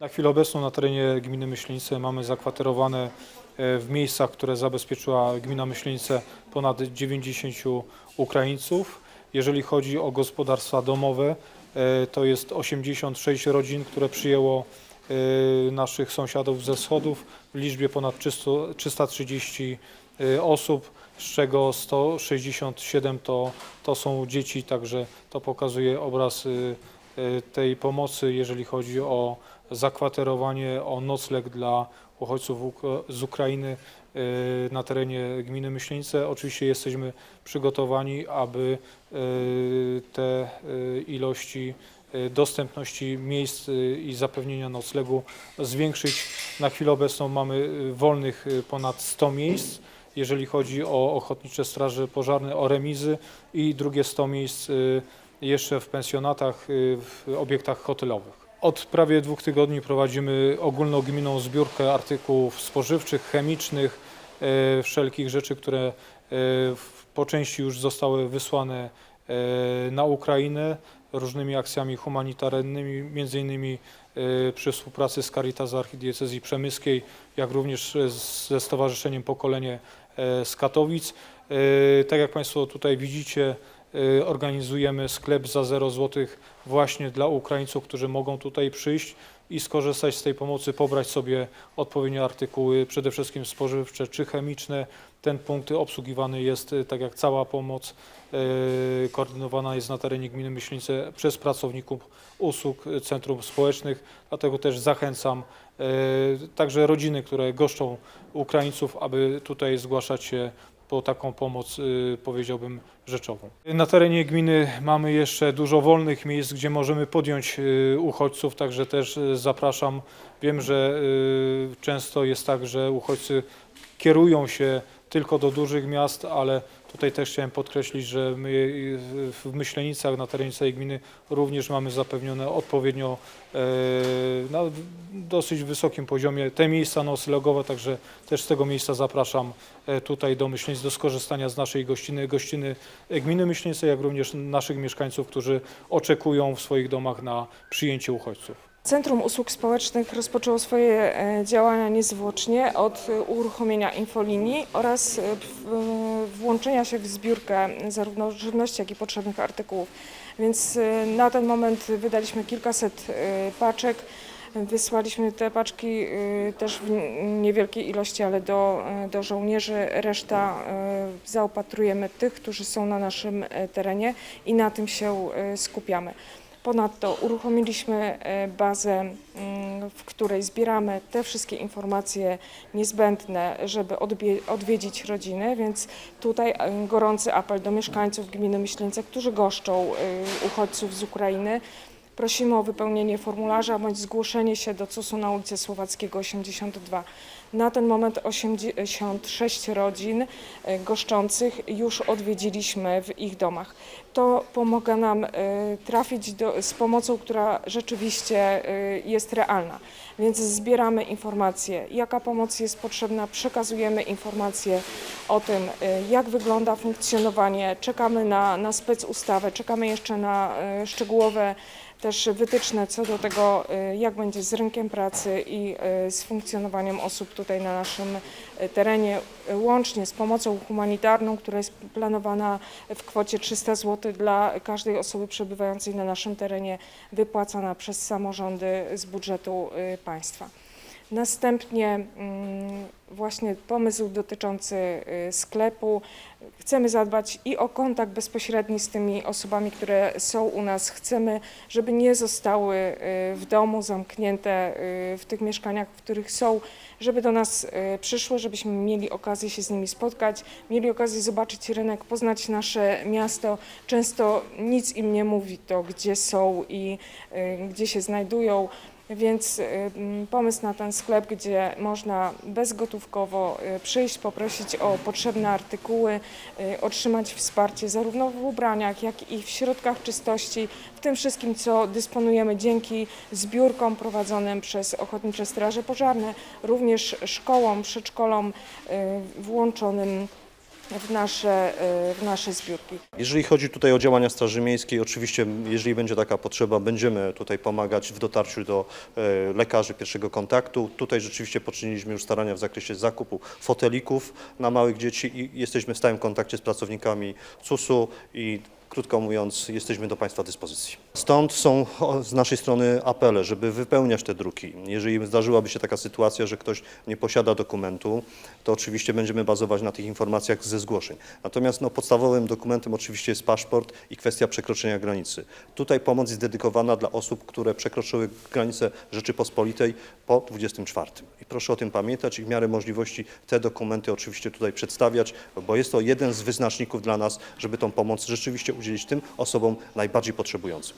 Na chwilę obecną na terenie gminy Myślenice mamy zakwaterowane e, w miejscach, które zabezpieczyła gmina Myślenice ponad 90 Ukraińców. Jeżeli chodzi o gospodarstwa domowe, e, to jest 86 rodzin, które przyjęło e, naszych sąsiadów ze wschodów w liczbie ponad 300, 330 e, osób, z czego 167 to, to są dzieci, także to pokazuje obraz tej pomocy, jeżeli chodzi o zakwaterowanie, o nocleg dla uchodźców z Ukrainy e, na terenie gminy Myślenice. Oczywiście jesteśmy przygotowani, aby e, te e, ilości e, dostępności miejsc e, i zapewnienia noclegu zwiększyć. Na chwilę obecną mamy e, wolnych e, ponad 100 miejsc, jeżeli chodzi o ochotnicze straże pożarne, o remizy i drugie 100 miejsc e, jeszcze w pensjonatach, e, w obiektach hotelowych. Od prawie dwóch tygodni prowadzimy ogólnogminną zbiórkę artykułów spożywczych, chemicznych, e, wszelkich rzeczy, które e, po części już zostały wysłane e, na Ukrainę różnymi akcjami humanitarnymi, między innymi przy współpracy z Caritas Archidiecezji Przemyskiej, jak również ze Stowarzyszeniem Pokolenie z Katowic. Tak jak Państwo tutaj widzicie, organizujemy sklep za 0 zł właśnie dla Ukraińców, którzy mogą tutaj przyjść i skorzystać z tej pomocy, pobrać sobie odpowiednie artykuły, przede wszystkim spożywcze czy chemiczne. Ten punkt obsługiwany jest, e, tak jak cała pomoc, e, koordynowana jest na terenie gminy Myślenice przez pracowników usług centrum społecznych, dlatego też zachęcam także rodziny, które goszczą Ukraińców, aby tutaj zgłaszać się po taką pomoc, y, powiedziałbym, rzeczową. Na terenie gminy mamy jeszcze dużo wolnych miejsc, gdzie możemy podjąć y, uchodźców, także też y, zapraszam. Wiem, że często jest tak, że uchodźcy kierują się tylko do dużych miast, ale tutaj też chciałem podkreślić, że my w Myślenicach na terenie całej gminy również mamy zapewnione odpowiednio e, na dosyć wysokim poziomie te miejsca noclegowe, także też z tego miejsca zapraszam e, tutaj do Myślenic do skorzystania z naszej gościny, gościny gminy Myślenice, jak również naszych mieszkańców, którzy oczekują w swoich domach na przyjęcie uchodźców. Centrum Usług Społecznych rozpoczęło swoje e, działania niezwłocznie od e, uruchomienia infolinii oraz e, włączenia się w zbiórkę zarówno żywności, jak i potrzebnych artykułów. Więc na ten moment wydaliśmy kilkaset paczek. Wysłaliśmy te paczki też w niewielkiej ilości, ale do, do żołnierzy. Reszta zaopatrujemy tych, którzy są na naszym terenie i na tym się skupiamy. Ponadto uruchomiliśmy e, bazę, mm, w której zbieramy te wszystkie informacje niezbędne, żeby odwiedzić rodziny, więc tutaj e, gorący apel do mieszkańców gminy Myślenice, którzy goszczą e, uchodźców z Ukrainy. Prosimy o wypełnienie formularza bądź zgłoszenie się do CUS-u na ulicę Słowackiego 82. Na ten moment 86 rodzin e, goszczących już odwiedziliśmy w ich domach. To pomaga nam e, trafić do, z pomocą, która rzeczywiście e, jest realna. Więc zbieramy informacje, jaka pomoc jest potrzebna, przekazujemy informacje o tym, jak wygląda funkcjonowanie. Czekamy na, na specustawę, czekamy jeszcze na szczegółowe też wytyczne co do tego, y, jak będzie z rynkiem pracy i y, z funkcjonowaniem osób tutaj na naszym y, terenie, łącznie z pomocą humanitarną, która jest planowana w kwocie 300 zł dla każdej osoby przebywającej na naszym terenie, wypłacana przez samorządy z budżetu państwa. Następnie mm, właśnie pomysł dotyczący y, sklepu. Chcemy zadbać i o kontakt bezpośredni z tymi osobami, które są u nas. Chcemy, żeby nie zostały y, w domu zamknięte y, w tych mieszkaniach, w których są, żeby do nas przyszły, żebyśmy mieli okazję się z nimi spotkać, mieli okazję zobaczyć rynek, poznać nasze miasto. Często nic im nie mówi to, gdzie są i gdzie się znajdują. Więc y, mm, pomysł na ten sklep, gdzie można bezgotówkowo y, przyjść, poprosić o potrzebne artykuły, y, otrzymać wsparcie zarówno w ubraniach, jak i w środkach czystości, w tym wszystkim, co dysponujemy dzięki zbiórkom prowadzonym przez Ochotnicze Straże Pożarne, również szkołom, przedszkolom włączonym w nasze, e, w nasze zbiórki. Jeżeli chodzi tutaj o działania Straży Miejskiej, oczywiście jeżeli będzie taka potrzeba, będziemy tutaj pomagać w dotarciu do e, lekarzy pierwszego kontaktu. Tutaj rzeczywiście poczyniliśmy już starania w zakresie zakupu fotelików na małych dzieci i jesteśmy w stałym kontakcie z pracownikami CUS-u i Krótko mówiąc, jesteśmy do Państwa dyspozycji. Stąd są z naszej strony apele, żeby wypełniać te druki. Jeżeli zdarzyłaby się taka sytuacja, że ktoś nie posiada dokumentu, to oczywiście będziemy bazować na tych informacjach ze zgłoszeń. Natomiast no, podstawowym dokumentem oczywiście jest paszport i kwestia przekroczenia granicy. Tutaj pomoc jest dedykowana dla osób, które przekroczyły granicę Rzeczypospolitej po 24. I proszę o tym pamiętać i w miarę możliwości te dokumenty oczywiście tutaj przedstawiać, bo jest to jeden z wyznaczników dla nas, żeby tą pomoc rzeczywiście udzielić tym osobom najbardziej potrzebującym.